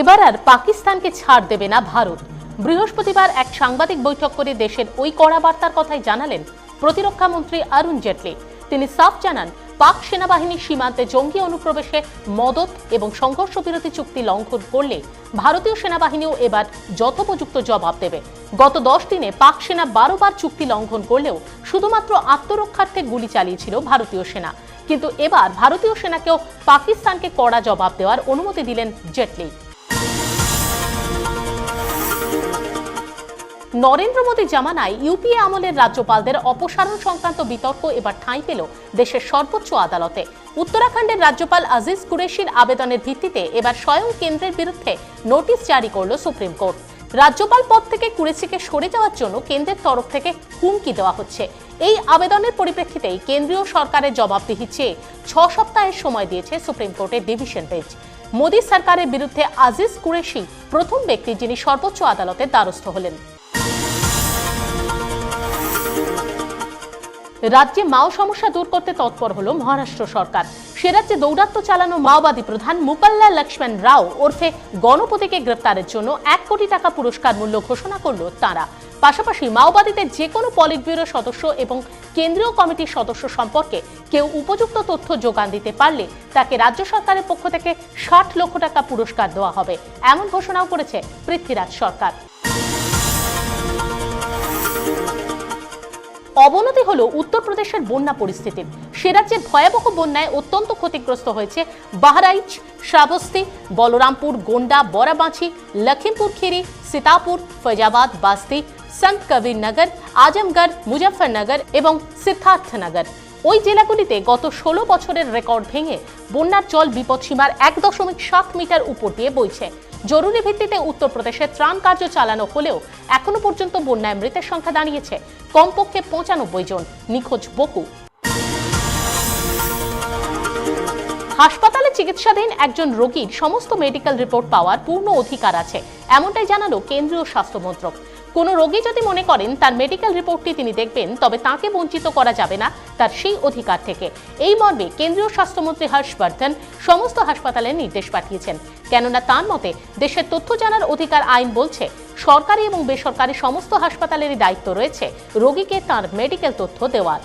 এবার আর পাকিস্তানকে ছাড় দেবে না ভারত। বৃহস্পতিবার এক সাংবাদিক বৈঠক করে দেশের ওই কড়া বার্তার কথাই জানালেন প্রতিরক্ষা মন্ত্রী অরুণ জেটলি। তিনি সাফ জানান, পাক সেনাবাহিনীর সীমান্তে জঙ্গি অনুপ্রবেশে মদত এবং সংঘর্ষ বিরতি চুক্তি লঙ্ঘন করলে ভারতীয় সেনাবাহিনীও এবার যথোপযুক্ত জবাব দেবে। গত দশ দিনে পাক সেনা বারোবার চুক্তি লঙ্ঘন করলেও শুধুমাত্র আত্মরক্ষার্থে গুলি চালিয়েছিল ভারতীয় সেনা। কিন্তু এবার ভারতীয় সেনাকেও পাকিস্তানকে কড়া জবাব দেওয়ার অনুমতি দিলেন জেটলি। নরেন্দ্র মোদী জামানায় ইউপিএ আমলের রাজ্যপালদের অপসারণ সংক্রান্ত বিতর্ক এবার ঠাঁই পেল দেশের সর্বোচ্চ আদালতে। উত্তরাখণ্ডের রাজ্যপাল আজিজ কুরেশির আবেদনের ভিত্তিতে এবার স্বয়ং কেন্দ্রের বিরুদ্ধে নোটিশ জারি করল সুপ্রিম কোর্ট। রাজ্যপাল পদ থেকে কুরেশিকে সরে যাওয়ার জন্য কেন্দ্রের তরফ থেকে হুমকি দেওয়া হচ্ছে। এই আবেদনের পরিপ্রেক্ষিতেই কেন্দ্রীয় সরকারের জবাবদিহি চেয়ে ছ সপ্তাহের সময় দিয়েছে সুপ্রিম কোর্টের ডিভিশন বেঞ্চ। মোদী সরকারের বিরুদ্ধে আজিজ কুরেশি প্রথম ব্যক্তি যিনি সর্বোচ্চ আদালতের দ্বারস্থ হলেন। রাজ্যে মাও সমস্যা দূর করতে তৎপর হলো মহারাষ্ট্র সরকার। সে রাজ্যে দৌরাত্ম্য চালানো মাওবাদী প্রধান মুপাল্লা লক্ষ্মণ রাও ওরফে গণপতিকে গ্রেপ্তারের জন্য এক কোটি টাকা পুরস্কার মূল্য ঘোষণা করল তারা। পাশাপাশি মাওবাদীদের যে কোনো পলিট ব্যুরো সদস্য এবং কেন্দ্রীয় কমিটির সদস্য সম্পর্কে কেউ উপযুক্ত তথ্য যোগান দিতে পারলে তাকে রাজ্য সরকারের পক্ষ থেকে ষাট লক্ষ টাকা পুরস্কার দেওয়া হবে, এমন ঘোষণাও করেছে পৃথ্বীরাজ সরকার। অবনতি হলো উত্তরপ্রদেশের বন্যা পরিস্থিতির সে রাজ্যের ভয়াবহ বন্যায় অত্যন্ত ক্ষতিগ্রস্ত হয়েছে বাহরাইচ, শ্রাবস্তি, বলরামপুর, গোন্ডা, বরাবাঁচি লখিমপুর খিরি সীতাপুর, ফৈজাবাদ, বাস্তি সন্ত কবির নগর আজমগড়, মুজফ্ফরনগর এবং সিদ্ধার্থনগর। ওই জেলাগুলিতে গত ষোলো বছরের রেকর্ড ভেঙে বন্যার জল বিপদসীমার এক দশমিক সাত মিটার উপর দিয়ে বইছে। জরুরি ভিত্তিতে উত্তরপ্রদেশে ত্রাণ কার্য চালানো হলেও এখনও পর্যন্ত বন্যায় মৃতের সংখ্যা দাঁড়িয়েছে। কমপক্ষে পঁচানব্বই জন। নিখোঁজ বকু। হাসপাতালে চিকিৎসাধীন একজন রোগীর সমস্ত মেডিকেল রিপোর্ট পাওয়ার পূর্ণ অধিকার আছে, এমনটাই জানালো কেন্দ্রীয় স্বাস্থ্য মন্ত্রক। কোনো রোগী যদি মনে করেন তার মেডিকেল রিপোর্টটি তিনি দেখবেন, তবে তাকে বঞ্চিত করা যাবে না তার সেই অধিকার থেকে। এই মর্মে কেন্দ্রীয় স্বাস্থ্যমন্ত্রী হর্ষবর্ধন সমস্ত হাসপাতালে নির্দেশ পাঠিয়েছেন। কেননা তার মতে, দেশের তথ্য জানার অধিকার আইন বলছে, সরকারি এবং বেসরকারি সমস্ত হাসপাতালেরই দায়িত্ব রয়েছে রোগীকে তার মেডিকেল তথ্য দেওয়ার।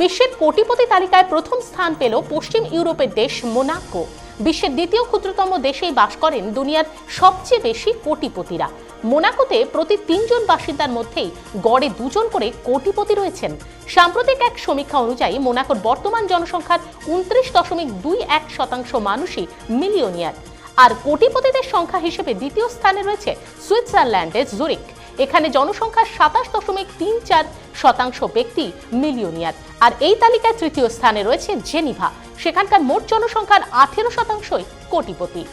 বিশ্বের কোটিপতি তালিকায় প্রথম স্থান পেল পশ্চিম ইউরোপের দেশ মোনাকো। বিশ্বের দ্বিতীয় ক্ষুদ্রতম দেশেই বাস করেন দুনিয়ার সবচেয়ে বেশি কোটিপতিরা। মোনাকোতে প্রতি তিনজন বাসিন্দার মধ্যেই গড়ে দুজন করে কোটিপতি রয়েছেন। সাম্প্রতিক এক সমীক্ষা অনুযায়ী মোনাকোর বর্তমান জনসংখ্যার উনত্রিশ দশমিক দুই এক শতাংশ মানুষই মিলিয়নিয়ার। আর কোটিপতিদের সংখ্যা হিসেবে দ্বিতীয় স্থানে রয়েছে সুইজারল্যান্ডের জুরিক এখানে জনসংখ্যার সাতাশ দশমিক তিন চার শতাংশ ব্যক্তি মিলিয়নিয়ার। আর এই তালিকায় তৃতীয় স্থানে রয়েছে জেনিভা। সেখানকার মোট জনসংখ্যার আঠেরো শতাংশই কোটিপতি।